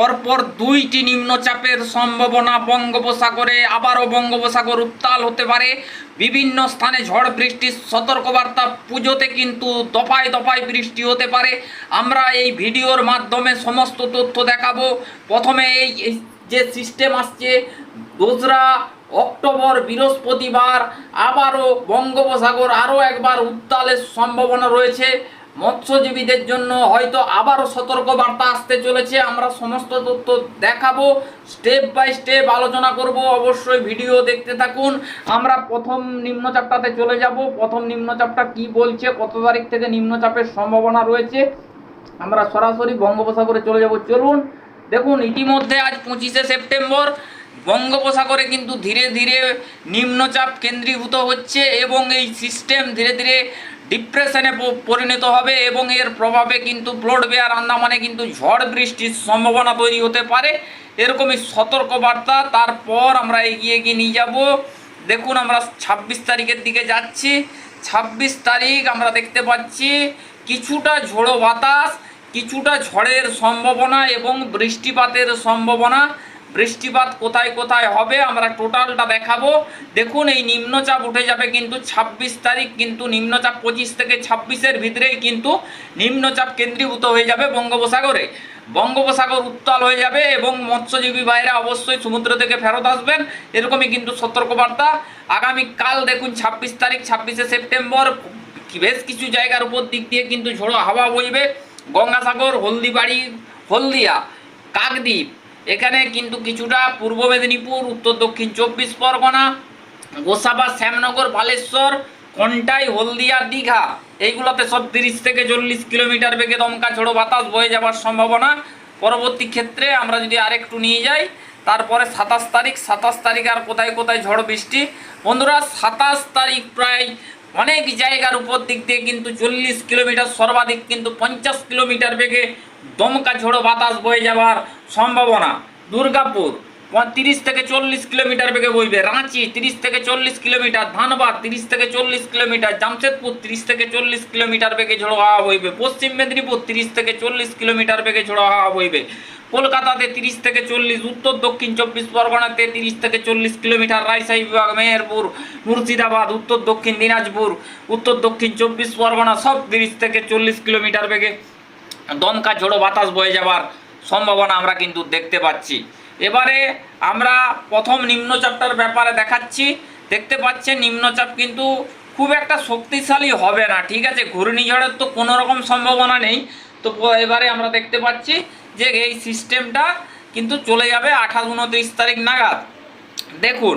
পরপর দুইটি নিম্নচাপের সম্ভাবনা বঙ্গোপসাগরে, আবারও বঙ্গোপসাগর উত্তাল হতে পারে। বিভিন্ন স্থানে ঝড় বৃষ্টির সতর্কবার্তা, পুজোতে কিন্তু দফায় দফায় বৃষ্টি হতে পারে। আমরা এই ভিডিওর মাধ্যমে সমস্ত তথ্য দেখাবো। প্রথমে এই যে সিস্টেম আসছে, দোসরা অক্টোবর, বৃহস্পতিবার, আবারও বঙ্গোপসাগর আরও একবার উত্তালের সম্ভাবনা রয়েছে। মৎস্যজীবীদের জন্য হয়তো আবারও সতর্কবার্তা আসতে চলেছে। আমরা সমস্ত তথ্য দেখাবো স্টেপ বাই স্টেপ আলোচনা করব। অবশ্যই ভিডিও দেখতে থাকুন। আমরা প্রথম নিম্নচাপটাতে চলে যাব। প্রথম নিম্নচাপটা কি বলছে? কত তারিখ থেকে নিম্নচাপের সম্ভাবনা রয়েছে? আমরা সরাসরি বঙ্গোপসাগরে চলে যাব। চলুন দেখুন, ইতিমধ্যে আজ পঁচিশে সেপ্টেম্বর। বঙ্গোপসাগরে কিন্তু ধীরে ধীরে নিম্নচাপ কেন্দ্রীভূত হচ্ছে এবং এই সিস্টেম ধীরে ধীরে ডিপ্রেশনে পরিণত হবে এবং এর প্রভাবে কিন্তু ব্লোড বেয়ার, আন্দামানে কিন্তু ঝড় বৃষ্টির সম্ভাবনা তৈরি হতে পারে। এরকমই সতর্কবার্তা। তারপর আমরা এগিয়ে এগিয়ে নিয়ে যাব। দেখুন, আমরা ছাব্বিশ তারিখের দিকে যাচ্ছি। ছাব্বিশ তারিখ আমরা দেখতে পাচ্ছি কিছুটা ঝোড়ো বাতাস, কিছুটা ঝড়ের সম্ভাবনা এবং বৃষ্টিপাতের সম্ভাবনা। বৃষ্টিপাত কোথায় কোথায় হবে আমরা টোটালটা দেখাবো। দেখুন, এই নিম্নচাপ উঠে যাবে কিন্তু ছাব্বিশ তারিখ কিন্তু নিম্নচাপ পঁচিশ থেকে ছাব্বিশের ভিতরেই কিন্তু নিম্নচাপ কেন্দ্রীভূত হয়ে যাবে বঙ্গোপসাগরে। বঙ্গোপসাগর উত্তাল হয়ে যাবে এবং মৎস্যজীবী ভাইরা অবশ্যই সমুদ্র থেকে ফেরত আসবেন। এরকমই কিন্তু সতর্কবার্তা। আগামীকাল দেখুন, ছাব্বিশ তারিখ, ছাব্বিশে সেপ্টেম্বর, বেশ কিছু জায়গার উপর দিক দিয়ে কিন্তু ঝোড়ো হাওয়া বইবে। গঙ্গাসাগর, হলদিবাড়ি, হলদিয়া, কাকদ্বীপ এখানে কিন্তু কিছুটা পূর্ব মেদিনীপুর, উত্তর দক্ষিণ চব্বিশ পরগনা, গোসাবা, শ্যামনগর, বালেশ্বর কন্টাই হলদিয়া, দীঘা। এইগুলোতে সব তিরিশ থেকে চল্লিশ কিলোমিটার বেগে দমকা ঝোড়ো বাতাস বয়ে যাওয়ার সম্ভাবনা। পরবর্তী ক্ষেত্রে আমরা যদি আরেকটু নিয়ে যাই, তারপরে সাতাশ তারিখ সাতাশ তারিখ আর কোথায় কোথায় ঝড় বৃষ্টি? বন্ধুরা, সাতাশ তারিখ প্রায় অনেক জায়গার উপর দিক দিয়ে কিন্তু চল্লিশ কিলোমিটার সর্বাধিক কিন্তু পঞ্চাশ কিলোমিটার বেগে দমকা ঝোড়ো বাতাস বয়ে যাওয়ার সম্ভাবনা। দুর্গাপুর তিরিশ থেকে চল্লিশ কিলোমিটার বেগে বইবে। রাঁচি, তিরিশ থেকে চল্লিশ কিলোমিটার। ধানবাদ, তিরিশ থেকে চল্লিশ কিলোমিটার। জামশেদপুর, তিরিশ থেকে চল্লিশ কিলোমিটার বেগে ঝোড়ো হাওয়া বইবে। পশ্চিম মেদিনীপুর, তিরিশ থেকে চল্লিশ কিলোমিটার বেগে ঝোড়ো হাওয়া বইবে। কলকাতাতে তিরিশ থেকে চল্লিশ, উত্তর দক্ষিণ চব্বিশ পরগনাতে তিরিশ থেকে চল্লিশ কিলোমিটার। রাজশাহী বিভাগ, মেহেরপুর, মুর্শিদাবাদ, উত্তর দক্ষিণ দিনাজপুর, উত্তর দক্ষিণ চব্বিশ পরগনা, সব তিরিশ থেকে চল্লিশ কিলোমিটার বেগে দমকা ঝোড়ো বাতাস বয়ে যাওয়ার সম্ভাবনা আমরা কিন্তু দেখতে পাচ্ছি। এবারে আমরা প্রথম নিম্নচাপটার ব্যাপারে দেখাচ্ছি। দেখতে পাচ্ছেন নিম্নচাপ কিন্তু খুব একটা শক্তিশালী হবে না, ঠিক আছে? ঘূর্ণিঝড়ের তো কোনো রকম সম্ভাবনা নেই। তো এবারে আমরা দেখতে পাচ্ছি যে এই সিস্টেমটা কিন্তু চলে যাবে আঠাশ উনত্রিশ তারিখ নাগাদ। দেখুন,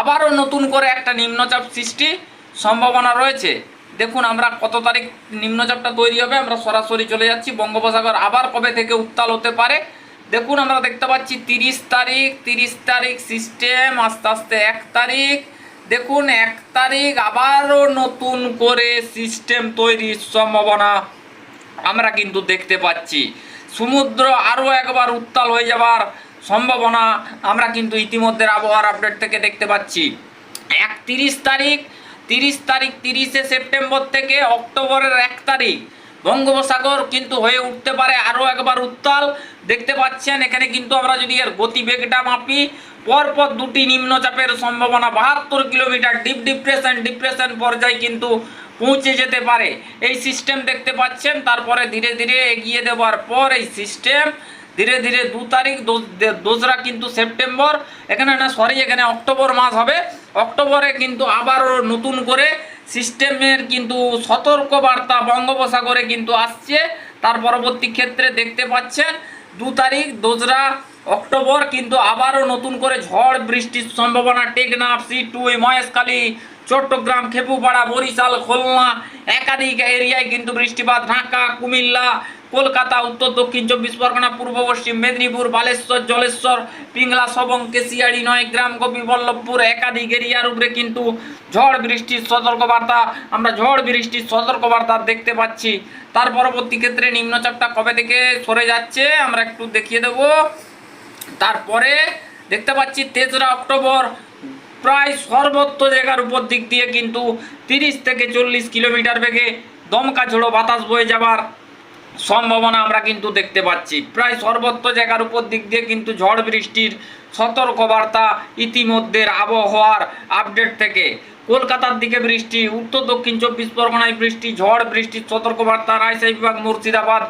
আবারও নতুন করে একটা নিম্নচাপ সৃষ্টি সম্ভাবনা রয়েছে। দেখুন, আমরা কত তারিখ নিম্নচাপটা তৈরি হবে, আমরা সরাসরি চলে যাচ্ছি বঙ্গোপসাগর। আবার কবে থেকে উত্তাল হতে পারে? দেখুন, আমরা দেখতে পাচ্ছি তিরিশ তারিখ তিরিশ তারিখ সিস্টেম আস্তে আস্তে এক তারিখ। দেখুন, এক তারিখ আবারও নতুন করে সিস্টেম তৈরির সম্ভাবনা আমরা কিন্তু দেখতে পাচ্ছি। সমুদ্র আরও একবার উত্তাল হয়ে যাওয়ার সম্ভাবনা আমরা কিন্তু ইতিমধ্যে আবহাওয়ার আপডেট থেকে দেখতে পাচ্ছি। এক তিরিশ তারিখ তিরিশ তারিখ, তিরিশে সেপ্টেম্বর থেকে অক্টোবরের এক তারিখ। বঙ্গোপসাগর কিন্তু হয়ে উঠতে পারে আরও একবার উত্তাল। দেখতে পাচ্ছেন, এখানে কিন্তু আমরা যদি এর গতিবেগটা মাপি, পরপর দুটি নিম্নচাপের সম্ভাবনা, বাহাত্তর কিলোমিটার ডিপ ডিপ্রেশন ডিপ্রেশন পর্যায়ে কিন্তু পৌঁছে যেতে পারে। এই সিস্টেম দেখতে পাচ্ছেন, তারপরে ধীরে ধীরে এগিয়ে দেওয়ার পর এই সিস্টেম, ধীরে ধীরে দু তারিখ দোসরা কিন্তু সেপ্টেম্বর। এখানে না সরি এখানে অক্টোবর মাস হবে। অক্টোবরে কিন্তু আবারও নতুন করে সিস্টেমের কিন্তু সতর্কবার্তা বঙ্গোপসাগরে কিন্তু আসছে। তার পরবর্তী ক্ষেত্রে দেখতে পাচ্ছেন, দু তারিখ, দোসরা অক্টোবর কিন্তু আবারও নতুন করে ঝড় বৃষ্টির সম্ভাবনা। টেকনাফ, সি টু, মহেশখালী, চট্টগ্রাম, খেপুপাড়া, বরিশাল, খুলনা একাধিক এরিয়ায় কিন্তু বৃষ্টিপাত। ঢাকা, কুমিল্লা কলকাতা, উত্তর, দক্ষিণ, চব্বিশ পরগনা, পূর্ব, পশ্চিম, মেদিনীপুর, বালেশ্বর, জলেশ্বর, পিংলা সবং কেশিয়াড়ি, নয়গ্রাম গোপীবল্লভপুর একাধিক এরিয়ার উপরে কিন্তু ঝড় বৃষ্টির সতর্কবার্তা। আমরা ঝড় বৃষ্টির সতর্কবার্তা দেখতে পাচ্ছি। তার পরবর্তী ক্ষেত্রে নিম্নচাপটা কবে থেকে সরে যাচ্ছে আমরা একটু দেখিয়ে দেবো। তারপরে দেখতে পাচ্ছি তেসরা অক্টোবর, প্রায় সর্বত্র জায়গার উপর দিক দিয়ে কিন্তু তিরিশ থেকে চল্লিশ কিলোমিটার বেগে দমকা ঝোড়ো বাতাস বয়ে যাবার সম্ভাবনা আমরা কিন্তু দেখতে পাচ্ছি। প্রায় সর্বত্র জায়গার উপর দিক দিয়ে কিন্তু ঝড় বৃষ্টির সতর্কবার্তা ইতিমধ্যে আবহাওয়ার আপডেট থেকে। কলকাতার দিকে বৃষ্টি, উত্তর দক্ষিণ চব্বিশ পরগনায় বৃষ্টি, ঝড় বৃষ্টির সতর্কবার্তা, রাজশাহী বিভাগ, মুর্শিদাবাদ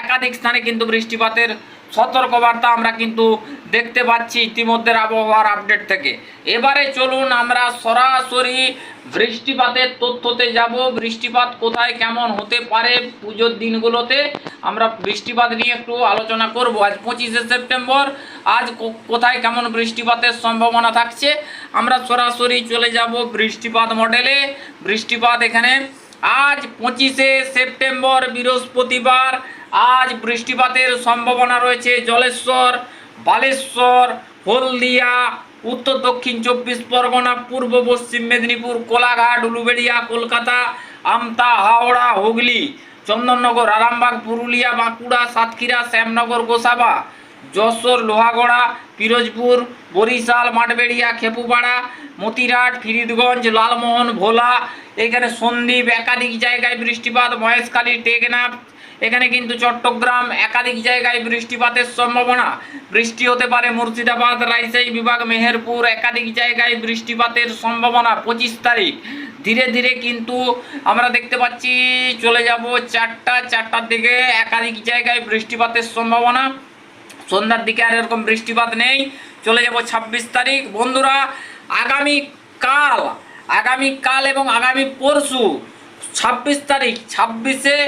একাধিক স্থানে কিন্তু বৃষ্টিপাতের সতর্কবার্তা আমরা কিন্তু দেখতে পাচ্ছি ইতিমধ্যে আবহাওয়ার আপডেট থেকে। এবারে চলুন আমরা সরাসরি বৃষ্টিপাতের তথ্যতে যাব। বৃষ্টিপাত কোথায়, কেমন হতে পারে পুজোর দিনগুলোতে? আমরা বৃষ্টিপাত নিয়ে একটু আলোচনা করব। আজ পঁচিশে সেপ্টেম্বর, আজ কোথায় কেমন বৃষ্টিপাতের সম্ভাবনা থাকছে? আমরা সরাসরি চলে যাব বৃষ্টিপাত মডেলে বৃষ্টিপাত এখানে আজ পঁচিশে সেপ্টেম্বর বৃহস্পতিবার, আজ বৃষ্টিপাতের সম্ভাবনা রয়েছে জলেশ্বর, বালেশ্বর, হলদিয়া, উত্তর দক্ষিণ চব্বিশ পরগনা, পূর্ব পশ্চিম মেদিনীপুর, কোলাঘাট, উলুবেড়িয়া, কলকাতা, আমতা, হাওড়া, হুগলি, চন্দননগর, আরামবাগ, পুরুলিয়া, বাঁকুড়া, সাতক্ষীরা, শ্যামনগর, গোসাবা যশোর, লোহাগড়া, পিরোজপুর, বরিশাল, মাঠবেড়িয়া, খেপুপাড়া, মতিরাট, ফিরিদগঞ্জ, লালমোহন, ভোলা, এখানে সন্দ্বীপ, একাধিক জায়গায় বৃষ্টিপাত, মহেশখালী, টেকনাফ, এখানে কিন্তু চট্টগ্রাম, একাধিক জায়গায় বৃষ্টিপাতের সম্ভাবনা। বৃষ্টি হতে পারে মুর্শিদাবাদ, রাজশাহী বিভাগ, মেহেরপুর, একাধিক জায়গায় বৃষ্টিপাতের সম্ভাবনা পঁচিশ তারিখ। ধীরে ধীরে কিন্তু আমরা দেখতে পাচ্ছি, চলে যাব চারটা, চারটার দিকে একাধিক জায়গায় বৃষ্টিপাতের সম্ভাবনা। সন্ধ্যার দিকে আর এরকম বৃষ্টিপাত নেই। চলে যাব ছাব্বিশ তারিখ। বন্ধুরা, আগামী কাল আগামী কাল এবং আগামী পরশু, ছাব্বিশ তারিখ, ছাব্বিশে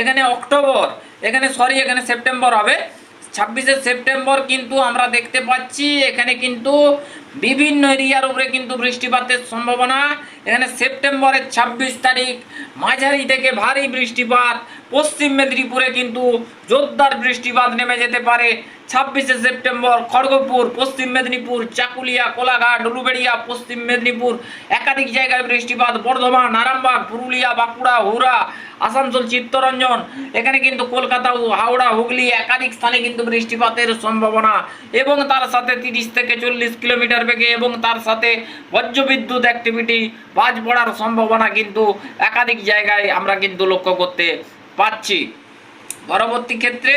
এখানে অক্টোবর, এখানে সরি এখানে সেপ্টেম্বর হবে। ছাব্বিশে সেপ্টেম্বর কিন্তু আমরা দেখতে পাচ্ছি, এখানে কিন্তু বিভিন্ন এরিয়ার উপরে কিন্তু বৃষ্টিপাতের সম্ভাবনা। এখানে সেপ্টেম্বরের ছাব্বিশ তারিখ, মাঝারি থেকে ভারী বৃষ্টিপাত। পশ্চিম মেদিনীপুরে কিন্তু জোরদার বৃষ্টিপাত নেমে যেতে পারে। ছাব্বিশে সেপ্টেম্বর, খড়গপুর, পশ্চিম মেদিনীপুর, চাকুলিয়া, কোলাঘাট, উলুবেড়িয়া, পশ্চিম মেদিনীপুর। একাধিক জায়গায় বৃষ্টিপাত, বর্ধমান, আরামবাগ, পুরুলিয়া, বাঁকুড়া হুরা আসানসোল, চিত্তরঞ্জন। এখানে কিন্তু কলকাতা ও হাওড়া, হুগলি একাধিক স্থানে কিন্তু বৃষ্টিপাতের সম্ভাবনা। এবং তার সাথে তিরিশ থেকে চল্লিশ কিলোমিটার বেগে এবং তার সাথে বজ্রবিদ্যুৎ অ্যাক্টিভিটি বাজ পড়ার সম্ভাবনা কিন্তু একাধিক জায়গায় আমরা কিন্তু লক্ষ্য করতে পাচ্ছি। পরবর্তী ক্ষেত্রে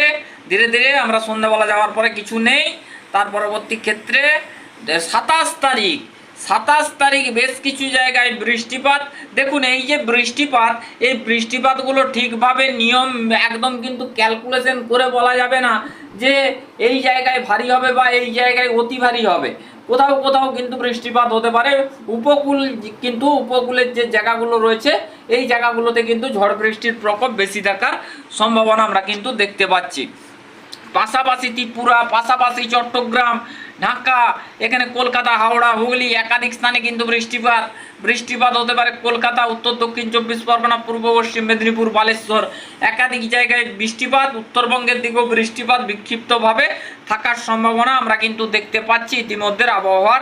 ধীরে ধীরে আমরা সন্ধ্যাবেলা যাওয়ার পরে কিছু নেই। তার পরবর্তী ক্ষেত্রে সাতাশ তারিখ। সাতাশ তারিখ বেশ কিছু জায়গায় বৃষ্টিপাত। দেখুন, এই যে বৃষ্টিপাত, এই বৃষ্টিপাতগুলো ঠিকভাবে নিয়ম একদম কিন্তু ক্যালকুলেশন করে বলা যাবে না যে এই জায়গায় ভারী হবে বা এই জায়গায় অতি ভারী হবে। কোথাও কোথাও কিন্তু বৃষ্টিপাত হতে পারে। উপকূল কিন্তু উপকূলের যে জায়গাগুলো রয়েছে, এই জায়গাগুলোতে কিন্তু ঝড় বৃষ্টির প্রকোপ বেশি থাকার সম্ভাবনা আমরা কিন্তু দেখতে পাচ্ছি। পাশাপাশি ত্রিপুরা, পাশাপাশি চট্টগ্রাম ঢাকা, এখানে কলকাতা, হাওড়া, হুগলি একাধিক স্থানে কিন্তু বৃষ্টিপাত বৃষ্টিপাত হতে পারে কলকাতা, উত্তর, দক্ষিণ চব্বিশ পরগনা, পূর্ব, পশ্চিম মেদিনীপুর, বালেশ্বর। একাধিক জায়গায় বৃষ্টিপাত, উত্তরবঙ্গের দিকেও বৃষ্টিপাত বিক্ষিপ্তভাবে থাকার সম্ভাবনা আমরা কিন্তু দেখতে পাচ্ছি ইতিমধ্যে আবহাওয়ার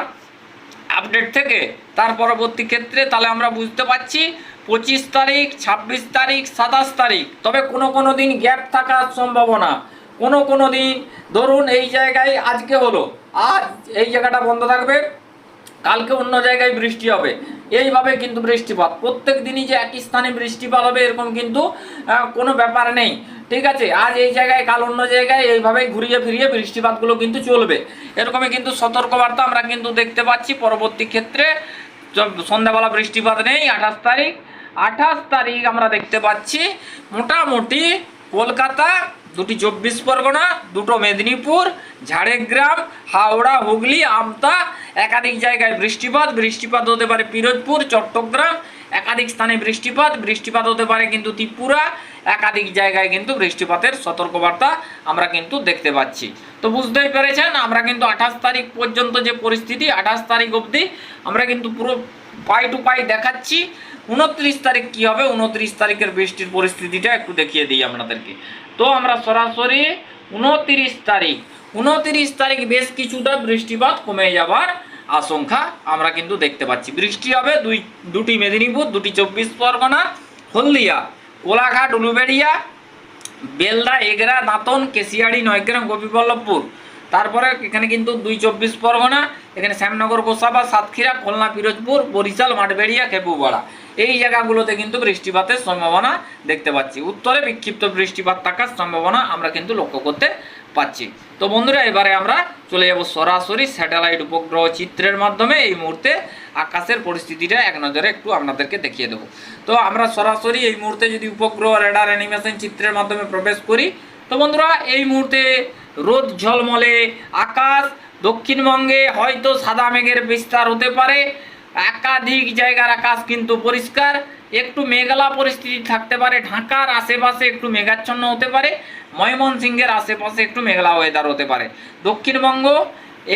আপডেট থেকে। তার পরবর্তী ক্ষেত্রে তাহলে আমরা বুঝতে পারছি পঁচিশ তারিখ, ছাব্বিশ তারিখ, সাতাশ তারিখ। তবে কোনো কোনো দিন গ্যাপ থাকার সম্ভাবনা। কোনো কোনো দিন, ধরুন এই জায়গায় আজকে হলো, আজ এই জায়গাটা বন্ধ থাকবে, কালকে অন্য জায়গায় বৃষ্টি হবে। এইভাবে কিন্তু বৃষ্টিপাত, প্রত্যেক দিনই যে একই স্থানে বৃষ্টিপাত হবে এরকম কিন্তু কোনো ব্যাপার নেই, ঠিক আছে? আজ এই জায়গায়, কাল অন্য জায়গায়, এইভাবেই ঘুরিয়ে ফিরিয়ে বৃষ্টিপাতগুলো কিন্তু চলবে। এরকমই কিন্তু সতর্কবার্তা আমরা কিন্তু দেখতে পাচ্ছি পরবর্তী ক্ষেত্রে। সন্ধ্যাবেলা বৃষ্টিপাত নেই, আঠাশ তারিখ। আঠাশ তারিখ আমরা দেখতে পাচ্ছি মোটামুটি কলকাতা দুটি চব্বিশ পরগনা, দুটো মেদিনীপুর, ঝাড়গ্রাম, হাওড়া, হুগলি, আমতা, একাধিক জায়গায় বৃষ্টিপাত বৃষ্টিপাত হতে পারে পিরোজপুর, চট্টগ্রাম, একাধিক স্থানে বৃষ্টিপাত বৃষ্টিপাত হতে পারে কিন্তু ত্রিপুরা, একাধিক জায়গায় কিন্তু বৃষ্টিপাতের সতর্কবার্তা আমরা কিন্তু দেখতে পাচ্ছি। তো বুঝতেই পেরেছেন, আমরা কিন্তু আঠাশ তারিখ পর্যন্ত যে পরিস্থিতি, আঠাশ তারিখ অবধি আমরা কিন্তু পুরো পাই টু পাই দেখাচ্ছি। উনত্রিশ তারিখ কি হবে, উনত্রিশ তারিখের বৃষ্টির পরিস্থিতিটা একটু দেখিয়ে দিই আপনাদেরকে। তো আমরা সরাসরি উনত্রিশ তারিখ উনত্রিশ তারিখ বেশ কিছুটা বৃষ্টিপাত কমে যাবার আশঙ্কা আমরা কিন্তু দেখতে পাচ্ছি। বৃষ্টি হবে দুই, দুটি মেদিনীপুর, দুটি চব্বিশ পরগনা, হলদিয়া, কোলাঘাট, উলুবেড়িয়া, বেলদা, এগরা, দাঁতন, কেশিয়াড়ি, নয়গ্রাম, গোপীবল্লভপুর। তারপরে এখানে কিন্তু দুই চব্বিশ পরগনা, এখানে শ্যামনগর, গোসাবা, সাতক্ষীরা, খুলনা, পিরোজপুর, বরিশাল, মাঠবেড়িয়া, খেপুপাড়া। এই জায়গাগুলোতে কিন্তু বৃষ্টিপাতের সম্ভাবনা দেখতে পাচ্ছি। উত্তরে বিক্ষিপ্ত বৃষ্টিপাত থাকার সম্ভাবনা আমরা কিন্তু লক্ষ্য করতে পাচ্ছি। তো বন্ধুরা, এবারে আমরা চলে যাব সরাসরি স্যাটেলাইট উপগ্রহ চিত্রের মাধ্যমে। এই মুহূর্তে আকাশের পরিস্থিতিটা এক নজরে একটু আপনাদেরকে দেখিয়ে দেবো। তো আমরা সরাসরি এই মুহূর্তে যদি উপগ্রহ রেডার অ্যানিমেশন চিত্রের মাধ্যমে প্রবেশ করি, তো বন্ধুরা, এই মুহূর্তে রোদ ঝলমলে, আকাশ দক্ষিণবঙ্গে হয়তো সাদা মেঘের বিস্তার হতে পারে। একাধিক জায়গার আকাশ কিন্তু পরিষ্কার, একটু মেঘলা পরিস্থিতি থাকতে পারে, ঢাকার আশেপাশে একটু মেঘাচ্ছন্ন হতে পারে, ময়মনসিংহের আশেপাশে একটু মেঘলা ওয়েদার হতে পারে। দক্ষিণবঙ্গ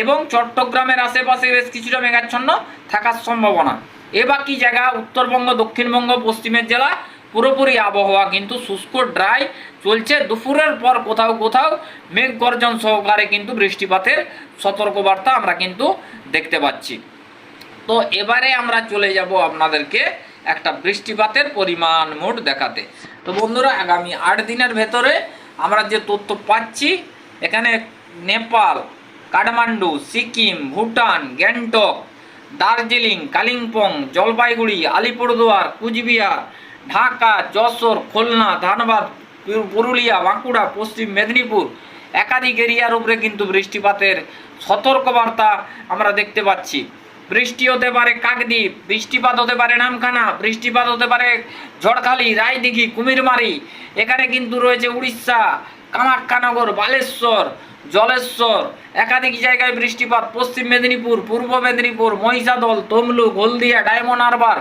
এবং চট্টগ্রামের আশেপাশে বেশ কিছুটা মেঘাচ্ছন্ন থাকার সম্ভাবনা। এ বাকি জায়গা, উত্তরবঙ্গ, দক্ষিণবঙ্গ, পশ্চিমের জেলা, পুরোপুরি আবহাওয়া কিন্তু শুষ্ক ড্রাই চলছে। দুপুরের পর কোথাও কোথাও মেঘ গর্জন সহকারে কিন্তু বৃষ্টিপাতের সতর্কবার্তা আমরা কিন্তু দেখতে পাচ্ছি। তো এবারে আমরা চলে যাব আপনাদেরকে একটা বৃষ্টিপাতের পরিমাণ মোট দেখাতে। তো বন্ধুরা, আগামী আট দিনের ভেতরে আমরা যে তথ্য পাচ্ছি, এখানে নেপাল, কাঠমান্ডু, সিকিম, ভুটান, গ্যাংটক, দার্জিলিং, কালিম্পং, জলপাইগুড়ি, আলিপুরদুয়ার, কুচবিহার, ঢাকা, যশোর, খুলনা, ধানবাদ পুরুলিয়া, বাঁকুড়া, পশ্চিম মেদিনীপুর, একাধিক এরিয়ার উপরে কিন্তু বৃষ্টিপাতের সতর্কবার্তা আমরা দেখতে পাচ্ছি। বৃষ্টি হতে পারে কাকদ্বীপ, বৃষ্টিপাত হতে পারে নামখানা, বৃষ্টিপাত হতে পারে ঝড়খালি, রায়দিঘি, কুমিরমারি। এখানে কিন্তু রয়েছে উড়িষ্যা কামাখ্যানগর বালেশ্বর, জলেশ্বর। একাধিক জায়গায় বৃষ্টিপাত, পশ্চিম মেদিনীপুর, পূর্ব মেদিনীপুর, মহিষাদল, তমলুক, হলদিয়া, ডায়মন্ড হারবার।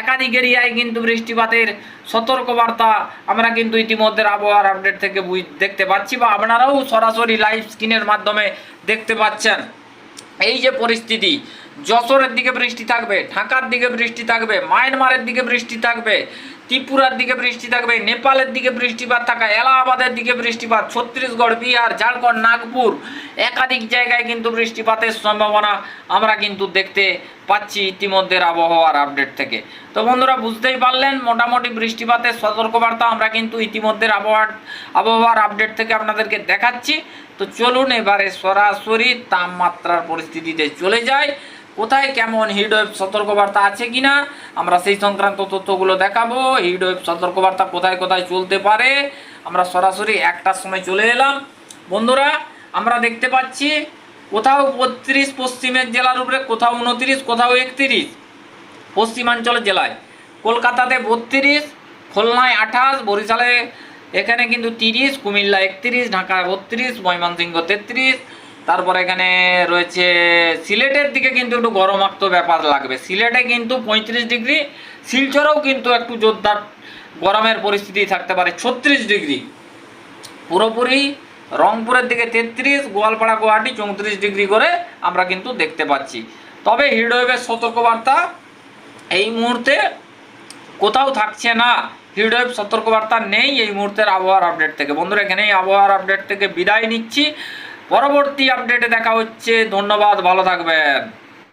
একাধিক এরিয়ায় কিন্তু বৃষ্টিপাতের সতর্কবার্তা আমরা কিন্তু ইতিমধ্যে আবহাওয়ার আপডেট থেকে দেখতে পাচ্ছি বা আপনারাও সরাসরি লাইভ স্ক্রিনের মাধ্যমে দেখতে পাচ্ছেন। এই যে পরিস্থিতি যশোরের দিকে বৃষ্টি থাকবে, ঢাকার দিকে বৃষ্টি থাকবে, মায়ানমারের দিকে বৃষ্টি থাকবে, ত্রিপুরার দিকে বৃষ্টি থাকবে, নেপালের দিকে বৃষ্টিপাত থাকা, এলাহাবাদের দিকে বৃষ্টিপাত, ছত্তিশগড়, বিহার, ঝাড়খণ্ড, নাগপুর একাধিক জায়গায় কিন্তু বৃষ্টিপাতের সম্ভাবনা আমরা কিন্তু দেখতে পাচ্ছি ইতিমধ্যে আবহাওয়ার আপডেট থেকে। তো বন্ধুরা, বুঝতেই পারলেন, মোটামুটি বৃষ্টিপাতের সতর্কবার্তা আমরা কিন্তু ইতিমধ্যে আবহাওয়ার আবহাওয়ার আপডেট থেকে আপনাদেরকে দেখাচ্ছি। তো চলুন এবারে সরাসরি তাপমাত্রার পরিস্থিতিতে চলে যাই। কোথায় কেমন হিটওয়েভ সতর্কবার্তা আছে কিনা, আমরা সেই সংক্রান্ত তথ্যগুলো দেখাবো। হিটওয়েভ সতর্কবার্তা কোথায় কোথায় চলতে পারে, আমরা সরাসরি একটার সময় চলে এলাম। বন্ধুরা, আমরা দেখতে পাচ্ছি কোথাও বত্রিশ পশ্চিমের জেলার উপরে, কোথাও উনত্রিশ, কোথাও একত্রিশ পশ্চিমাঞ্চলের জেলায়। কলকাতাতে বত্রিশ, খুলনায় আঠাশ, বরিশালে এখানে কিন্তু তিরিশ কুমিল্লা একত্রিশ ঢাকা বত্রিশ, ময়মনসিংহ তেত্রিশ তারপর এখানে রয়েছে, সিলেটের দিকে কিন্তু একটু গরমাক্ত ব্যাপার লাগবে। সিলেটে কিন্তু পঁয়ত্রিশ ডিগ্রি, শিলচরেও কিন্তু একটু জোরদার গরমের পরিস্থিতি থাকতে পারে, ছত্রিশ ডিগ্রি। পুরোপুরি রংপুরের দিকে তেত্রিশ, গোয়ালপাড়া, গুয়াহাটি চৌত্রিশ ডিগ্রি করে আমরা কিন্তু দেখতে পাচ্ছি। তবে হিডওয়েভের সতর্কবার্তা, এই মুহূর্তে কোথাও থাকছে না। হিডওয়েভ সতর্কবার্তা নেই এই মুহূর্তের আবহাওয়ার আপডেট থেকে। বন্ধুরা এখানেই আবহাওয়ার আপডেট থেকে বিদায় নিচ্ছি। পরবর্তী আপডেটে দেখা হচ্ছে। ধন্যবাদ ভালো থাকবেন।